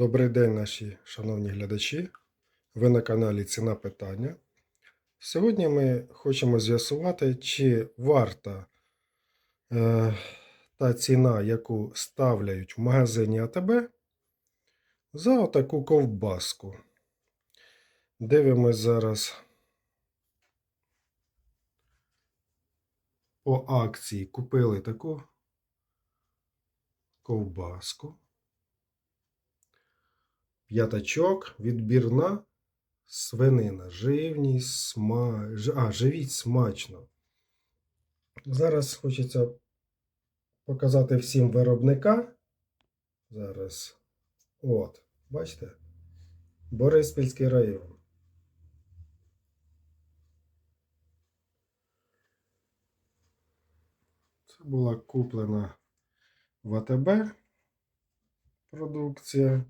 Добрий день, наші шановні глядачі. Ви на каналі Ціна Питання. Сьогодні ми хочемо з'ясувати, чи варта е, та ціна, яку ставляють в магазині АТБ, за отаку ковбаску. Дивимось зараз по акції. Купили таку ковбаску. П'ятачок, відбірна свинина. Живність, сма... а, живіть смачно. Зараз хочеться показати всім виробника. Зараз. От, бачите? Бориспільський район. Це була куплена в АТБ продукція.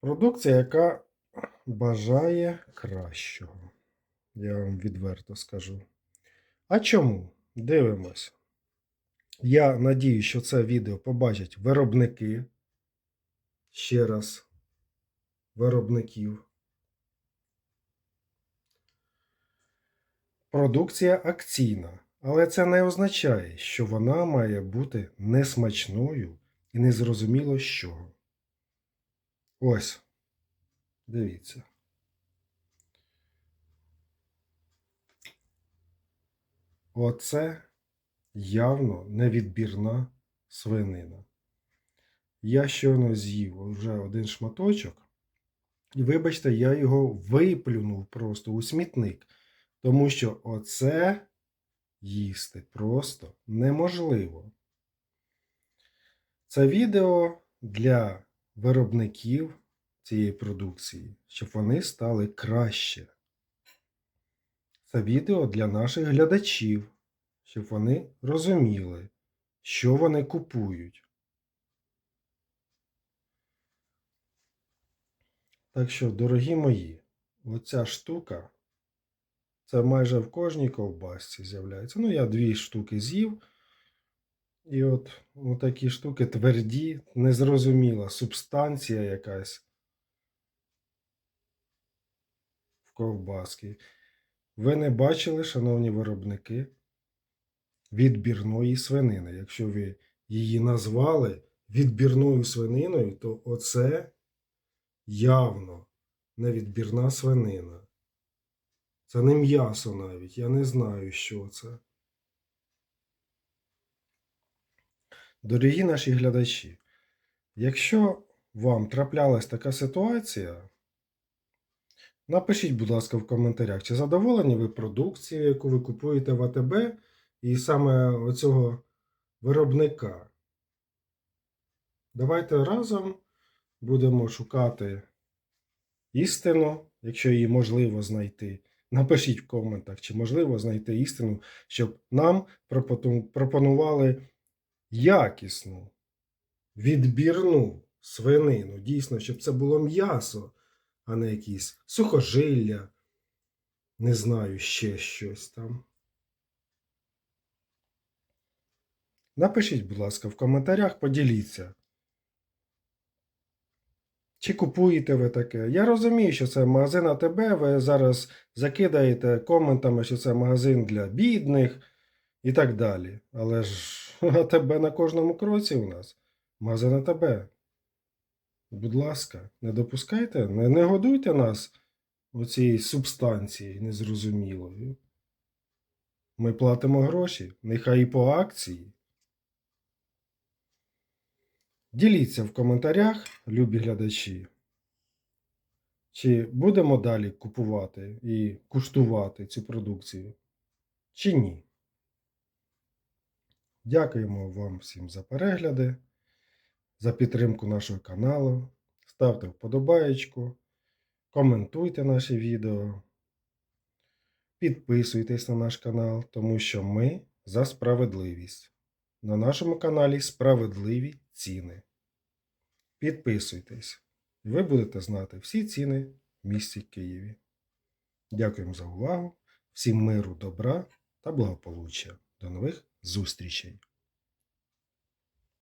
Продукція, яка бажає кращого. Я вам відверто скажу. А чому? Дивимось. Я надію, що це відео побачать виробники. Ще раз. Виробників. Продукція акційна. Але це не означає, що вона має бути несмачною і незрозуміло з чого. Ось. Дивіться. Оце явно невідбірна свинина. Я щойно з'їв вже один шматочок. І вибачте, я його виплюнув просто у смітник. Тому що оце їсти просто неможливо. Це відео для виробників цієї продукції, щоб вони стали краще. Це відео для наших глядачів, щоб вони розуміли, що вони купують. Так що, дорогі мої, оця штука, це майже в кожній ковбасці з'являється. Ну, я дві штуки з'їв. І от такі штуки тверді, незрозуміла субстанція якась в ковбаски. Ви не бачили, шановні виробники, відбірної свинини. Якщо ви її назвали відбірною свининою, то оце явно невідбірна свинина. Це не м'ясо навіть. Я не знаю, що це. Дорогі наші глядачі, якщо вам траплялась така ситуація, напишіть, будь ласка, в коментарях, чи задоволені ви продукцією, яку ви купуєте в АТБ, і саме оцього виробника. Давайте разом будемо шукати істину, якщо її можливо знайти. Напишіть в коментах, чи можливо знайти істину, щоб нам пропонували якісну, відбірну свинину. Дійсно, щоб це було м'ясо, а не якісь сухожилля, не знаю, ще щось там. Напишіть, будь ласка, в коментарях, поділіться. Чи купуєте ви таке? Я розумію, що це магазин АТБ, ви зараз закидаєте коментами, що це магазин для бідних і так далі. Але ж АТБ на кожному кроці у нас. Магазин АТБ. Будь ласка, не допускайте, не, не годуйте нас оцієї субстанції незрозумілою. Ми платимо гроші, нехай і по акції. Діліться в коментарях, любі глядачі. Чи будемо далі купувати і куштувати цю продукцію, чи ні. Дякуємо вам всім за перегляди, за підтримку нашого каналу. Ставте вподобаєчку, коментуйте наші відео, підписуйтесь на наш канал, тому що ми за справедливість. На нашому каналі справедливі ціни. Підписуйтесь, і ви будете знати всі ціни в місті Києві. Дякуємо за увагу, всім миру, добра та благополуччя. До нових зустрічей!